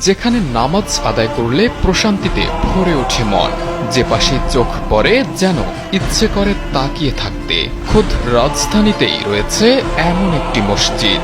যেখানে নামাজ আদায় করলে প্রশান্তিতে ভরে ওঠে মন। যে পাশে চোখ পড়ে যেন ইচ্ছে করে তাকিয়ে থাকতে। খোদ রাজধানীতেই রয়েছে এমন একটি মসজিদ।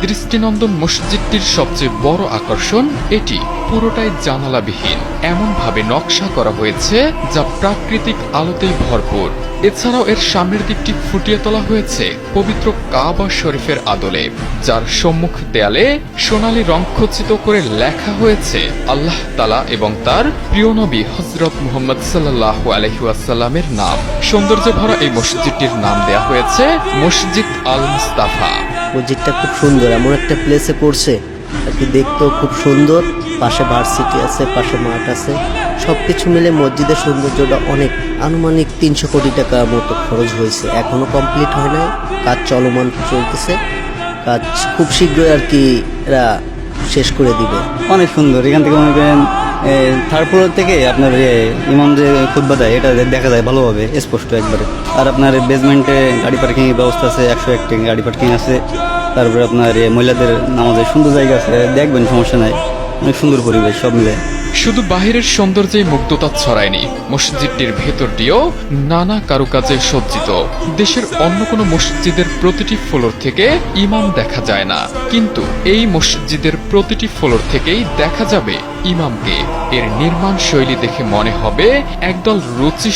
দৃষ্টিনন্দন মসজিদটির সবচেয়ে বড় আকর্ষণ এটি। পুরোটাই জানালাবিহীন। এমনভাবে নকশা করা হয়েছে যা প্রাকৃতিক আলোতেই ভরপুর। এছাড়াও এর সামনের দিকটি ফুটিয়ে তোলা হয়েছে পবিত্র কাবা শরীফের আদলে, যার সম্মুখ দেয়ালে সোনালি রং খচিত করে লেখা হয়েছে আল্লাহ তালা এবং তার প্রিয় নবী হজরত মুহম্মদ সাল্লাহ আলহিউসাল্লামের নাম। সৌন্দর্য ভরা এই মসজিদটির নাম দেয়া হয়েছে মসজিদ আল মুস্তাফা। মসজিদটা খুব সুন্দর, এমন একটা প্লেসে পড়ছে। কি দেখতেও খুব সুন্দর। পাশে ভার্সিটি আছে, পাশে মাঠ আছে। সব কিছু মিলে মসজিদের সৌন্দর্যটা অনেক। আনুমানিক তিনশো কোটি টাকার মতো খরচ হয়েছে। এখনও কমপ্লিট হয় নাই। কাজ চলমান চলতেছে। কাজ খুব শীঘ্রই আর কি এরা শেষ করে দিবে। অনেক সুন্দর। এখান থেকে মনে করেন থার্ড ফ্লোর থেকে আপনার ইমাম যে খুদ্া দেয়, এটা দেখা যায় ভালোভাবে, স্পষ্ট একবারে। আর আপনার বেসমেন্টে গাড়ি পার্কিং এর ব্যবস্থা আছে, একশো একটি গাড়ি পার্কিং আছে। তারপরে আপনার মহিলাদের নামাজের সুন্দর জায়গা আছে, দেখবেন সমস্যা নাই। অনেক সুন্দর পরিবেশ, সব মিলে। শুধু বাহিরের সৌন্দর্যে মুগ্ধতা ছড়ায়নি, মসজিদটির ভেতরটিও নানা কারুকাজে সজ্জিত। দেশের অন্য কোনো মসজিদের প্রতিটি ফ্লোর থেকে ইমাম দেখা যায় না। কিন্তু এই মসজিদের প্রতিটি ফ্লোর থেকেই দেখা যাবে ইমামকে। এর নির্মাণ শৈলী দেখে মনে হবে একদল রুচি